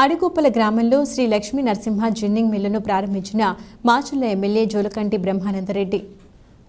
అడిగొప్పల గ్రామంలో శ్రీ లక్ష్మీ నరసింహ జిన్నింగ్ మిల్లును ప్రారంభించిన Macherla M L A Jolakanti Brahmananda Reddy.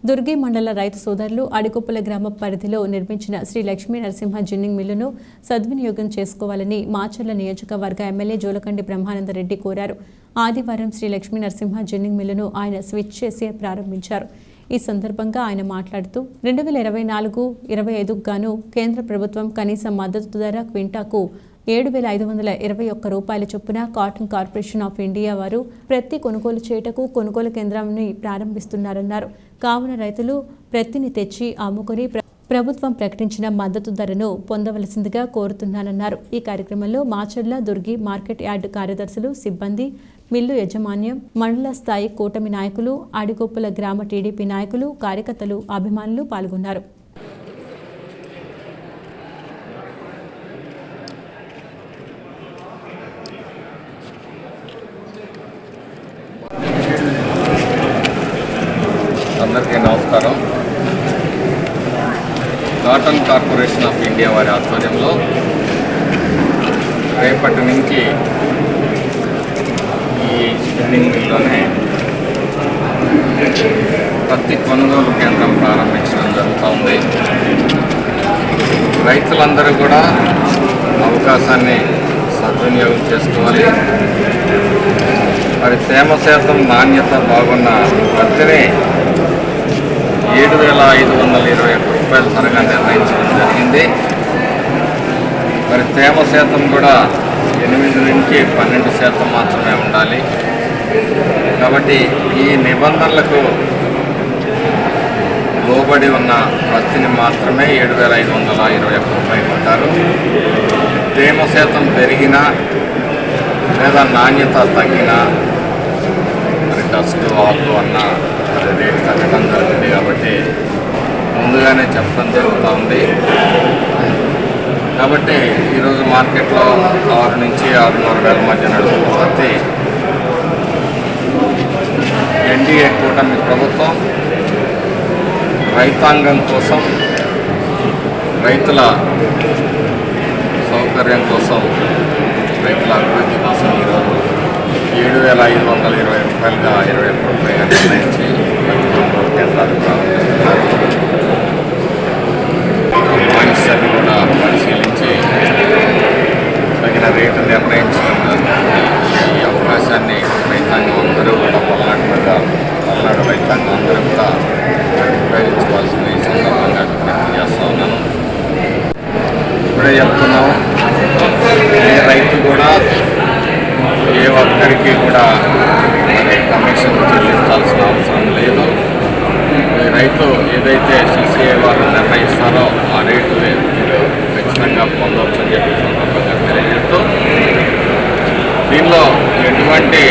Durgi మండల రైతు సోదరులు అడిగొప్పల గ్రామ పరిధిలో నిర్మించిన శ్రీ లక్ష్మీ నరసింహ జిన్నింగ్ మిల్లును సద్వినియోగం చేసుకోవాలని మాచర్ల నియోజకవర్గ ఎమ్మెల్యే జోలకంటి బ్రహ్మానందరెడ్డి కోరారు. ఆదివారం శ్రీ లక్ష్మీ నరసింహ జిన్నింగ్ మిల్లును ఆయన స్విచ్ చేసి ప్రారంభించారు. ఈ సందర్భంగా ఆయన మాట్లాడుతూ రెండు వేల ఇరవై నాలుగు ఇరవై ఐదుకు గాను కేంద్ర ప్రభుత్వం కనీస మద్దతు ధర క్వింటాకు ఏడు వేల ఐదు వందల ఇరవై ఒక్క రూపాయల చొప్పున కాటన్ కార్పొరేషన్ ఆఫ్ ఇండియా వారు ప్రతి కొనుగోలు చేయుటకు కొనుగోలు కేంద్రాన్ని ప్రారంభిస్తున్నారన్నారు. కావున రైతులు ప్రతిని తెచ్చి అమ్ముకొని ప్ర- ప్రభుత్వం ప్రకటించిన మద్దతు ధరను పొందవలసిందిగా కోరుతున్నానన్నారు. ఈ కార్యక్రమంలో మాచర్ల దుర్గి మార్కెట్ యార్డ్ కార్యదర్శులు సిబ్బంది మిల్లు యజమాన్యం మండల స్థాయి కూటమి నాయకులు అడిగొప్పుల గ్రామ టీడీపీ నాయకులు కార్యకర్తలు అభిమానులు పాల్గొన్నారు. కాటన్ కార్పొరేషన్ ఆఫ్ ఇండియా వారి ఆధ్వర్యంలో రేపటి నుంచి ఈ స్పిన్నింగ్ మిల్లోనే పత్తి కొనుగోలు కేంద్రం ప్రారంభించడం జరుగుతూ ఉంది. రైతులందరూ కూడా అవకాశాన్ని సద్వినియోగం చేసుకోవాలి. మరి తేమ శాతం నాణ్యత బాగున్న పత్తిని ఏడు వేల ఐదు వందల ఇరవై ఒక్క రూపాయల ధరగా నిర్ణయించడం జరిగింది. మరి తేమ శాతం కూడా ఎనిమిది నుంచి పన్నెండు శాతం మాత్రమే ఉండాలి. కాబట్టి ఈ నిబంధనలకు లోబడి ఉన్న పత్తిని మాత్రమే ఏడు వేల ఐదు వందల ఇరవై ఒక్క రూపాయలు ఉంటారు తేమ శాతం పెరిగినా లేదా నాణ్యత తగ్గినా మరి డస్ట్ ఆకు అన్న రేటు తగ్గడం జరుగుతుంది కాబట్టి ముందుగానే చెప్పడం జరుగుతూ ఉంది. కాబట్టి ఈరోజు మార్కెట్లో ఆరు నుంచి ఆరున్నర వేల మధ్య నడుస్తుంది ప్రతి ఎన్డీఏ కూటమి ప్రభుత్వం రైతాంగం కోసం రైతుల సౌకర్యం కోసం రైతుల అభివృద్ధి కోసం ఈరోజు ఏడు వేల ఐదు వందల ఇరవై రూపాయలుగా ఇరవై ఒక్క రూపాయలుగా నిర్ణయించి కొనుగోలు కేంద్రాలు ప్రారంభిస్తున్నారు మాయిశ్చర్ని కూడా పరిశీలించి తగిన రేటు నిర్ణయించడం జరుగుతుంది. ఈ అవకాశాన్ని రైతాంగం అందరూ కూడా పల్నాడు మీద పల్నాడు రైతాంగం అందరూ కూడా ఉపయోగించుకోవాల్సిన ఈ సందర్భంగా విజ్ఞప్తి చేస్తా ఉన్నాను ఇప్పుడే చెప్తున్నాం ఏ రైతు కూడా ఏ ఒక్కరికి కూడా కమిషన్ చెల్లించాల్సిన అవసరం లేదు. రైతు ఏదైతే సిసిఐ వారు నిర్ణయిస్తారో ఆ రేటు మీరు ఖచ్చితంగా పొందవచ్చు అని చెప్పి సందర్భంగా తెలియజేస్తూ దీనిలో ఎటువంటి